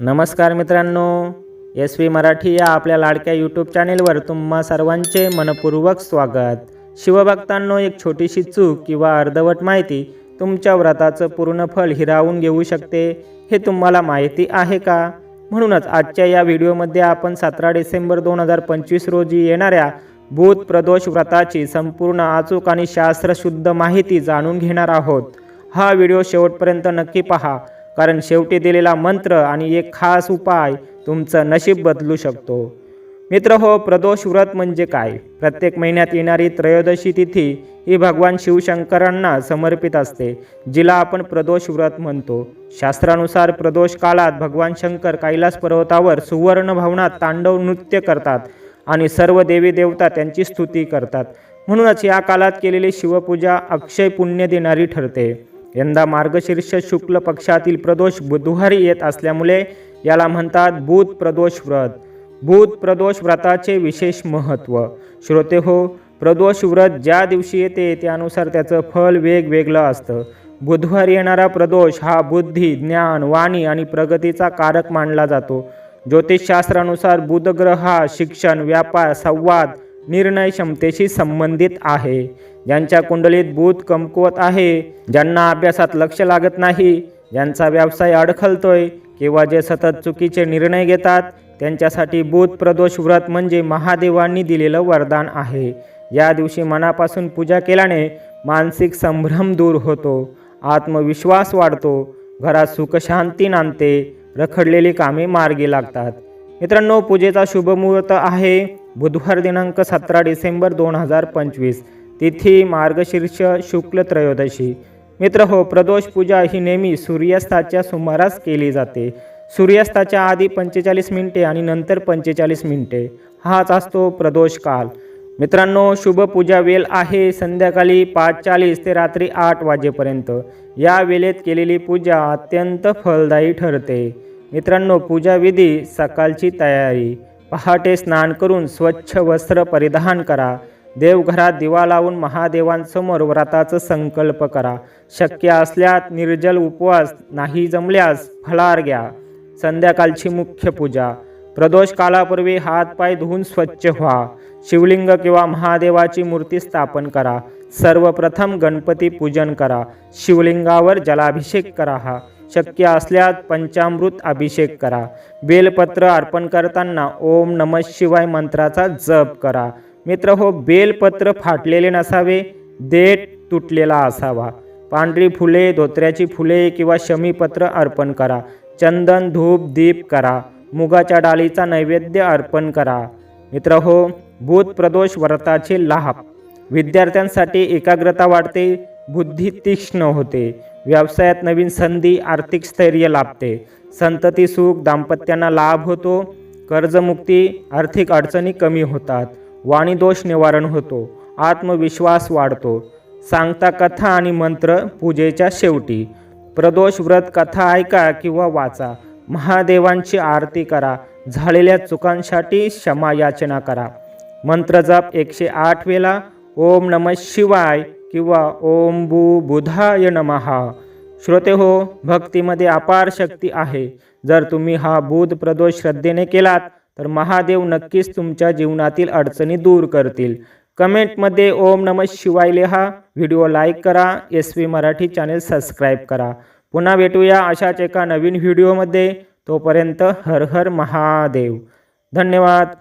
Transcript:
नमस्कार मित्रांनो S V Marathi या आपल्या लाडक्या यूट्यूब चॅनेलवर तुम्हा सर्वांचे मनपूर्वक स्वागत. शिवभक्तांनो एक छोटीशी चूक किंवा अर्धवट माहिती तुमच्या व्रताचं पूर्ण फल हिरावून घेऊ शकते हे तुम्हाला माहिती आहे का? म्हणूनच आजच्या या व्हिडिओमध्ये आपण सतरा डिसेंबर दोन हजार पंचवीस रोजी येणाऱ्या भूत प्रदोष व्रताची संपूर्ण अचूक आणि शास्त्रशुद्ध माहिती जाणून घेणार आहोत. हा व्हिडिओ शेवटपर्यंत नक्की पहा. कारण शेवटी दिलेला मंत्र आणि एक खास उपाय तुमचं नशीब बदलू शकतो. मित्र हो प्रदोष व्रत म्हणजे काय? प्रत्येक महिन्यात येणारी त्रयोदशी तिथी ही भगवान शिवशंकरांना समर्पित असते जिला आपण प्रदोष व्रत म्हणतो. शास्त्रानुसार प्रदोष काळात भगवान शंकर कैलास पर्वतावर सुवर्ण भवनात तांडव नृत्य करतात आणि सर्व देवी देवता त्यांची स्तुती करतात. म्हणूनच या काळात केलेली शिवपूजा अक्षय पुण्य देणारी ठरते. यंदा मार्गशीर्ष शुक्ल पक्षातील प्रदोष बुधवारी येत असल्यामुळे याला म्हणतात बुध प्रदोष व्रत. बुध प्रदोष व्रताचे विशेष महत्त्व श्रोते हो प्रदोष व्रत ज्या दिवशी येते त्यानुसार त्याचं फल वेगवेगळं असतं. बुधवारी येणारा प्रदोष हा बुद्धी ज्ञान वाणी आणि प्रगतीचा कारक मानला जातो. ज्योतिषशास्त्रानुसार बुधग्रह हा शिक्षण व्यापार संवाद निर्णय क्षमतेशी संबंधित आहे. ज्यांच्या कुंडलीत बुध कमकुवत आहे ज्यांना अभ्यासात लक्ष लागत नाही ज्यांचा व्यवसाय अडखलतोय किंवा जे सतत चुकीचे निर्णय घेतात त्यांच्यासाठी बुध प्रदोष व्रत म्हणजे महादेवांनी दिलेलं वरदान आहे. या दिवशी मनापासून पूजा केल्याने मानसिक संभ्रम दूर होतो आत्मविश्वास वाढतो घरात सुखशांती नांदते रखडलेली कामे मार्गी लागतात. मित्रांनो पूजेचा शुभमुहूर्त आहे. बुधवार दिनांक सतरा डिसेंबर दोन हजार पंचवीस तिथी मार्गशीर्ष शुक्ल त्रयोदशी. मित्र हो प्रदोष पूजा ही नेहमी सूर्यास्ताच्या सुमारास केली जाते. सूर्यास्ताच्या आधी पंचेचाळीस मिनिटे आणि नंतर पंचेचाळीस मिनिटे. हाच असतो प्रदोष काल. मित्रांनो शुभ पूजा वेळ आहे संध्याकाळी पाच चाळीस ते रात्री आठ वाजेपर्यंत. या वेळेत केलेली पूजा अत्यंत फलदायी ठरते. मित्रांनो पूजाविधी सकाळची तयारी. पहाटे स्नान करून स्वच्छ वस्त्र परिधान करा. देवघरात दिवा लावून महादेवांसमोर व्रताचं संकल्प करा. शक्य असल्यास निर्जल उपवास नाही जमल्यास फलार घ्या. संध्याकाळची मुख्य पूजा. प्रदोष कालापूर्वी हात पाय धुवून स्वच्छ व्हा. शिवलिंग किंवा महादेवाची मूर्ती स्थापन करा. सर्वप्रथम गणपती पूजन करा. शिवलिंगावर जलाभिषेक करा हा. शक्य असल्यास पंचामृत अभिषेक करा. बेलपत्र अर्पण करताना ओम नम शिवाय मंत्राचा जप करा. मित्र हो बेलपत्र फाटलेले नसावे देठ तुटलेला असावा. पांढरी फुले धोत्र्याची फुले किंवा शमीपत्र अर्पण करा. चंदन धूप दीप करा. मुगाच्या डाळीचा नैवेद्य अर्पण करा. मित्र हो भूत प्रदोष व्रताचे लाभ. विद्यार्थ्यांसाठी एकाग्रता वाढते. बुद्धी तीक्ष्ण होते. व्यवसायात नवीन संधी आर्थिक स्थैर्य लाभते. संतती सुख दाम्पत्यांना लाभ होतो. कर्जमुक्ती आर्थिक अडचणी कमी होतात. वाणीदोष निवारण होतो. आत्मविश्वास वाढतो. सांगता कथा आणि मंत्र पूजेच्या शेवटी. प्रदोष व्रत कथा ऐका किंवा वाचा. महादेवांची आरती करा. झालेल्या चुकांसाठी क्षमा याचना करा. मंत्र जप एकशे आठ वेळा. ओम नम शिवाय. किंवा ओम बु बुधाय नमहा श्रोते हो भक्तीमध्ये अपार शक्ती आहे. जर तुम्ही हा बुध प्रदोष श्रद्धेने केलात तर महादेव नक्कीच तुमच्या जीवनातील अडचणी दूर करतील. कमेंटमध्ये ओम नम शिवाय लिहा. व्हिडिओ लाईक करा. S V Marathi channel subscribe करा. पुन्हा भेटूया अशाच एका नवीन व्हिडिओमध्ये. तोपर्यंत हर हर महादेव. धन्यवाद.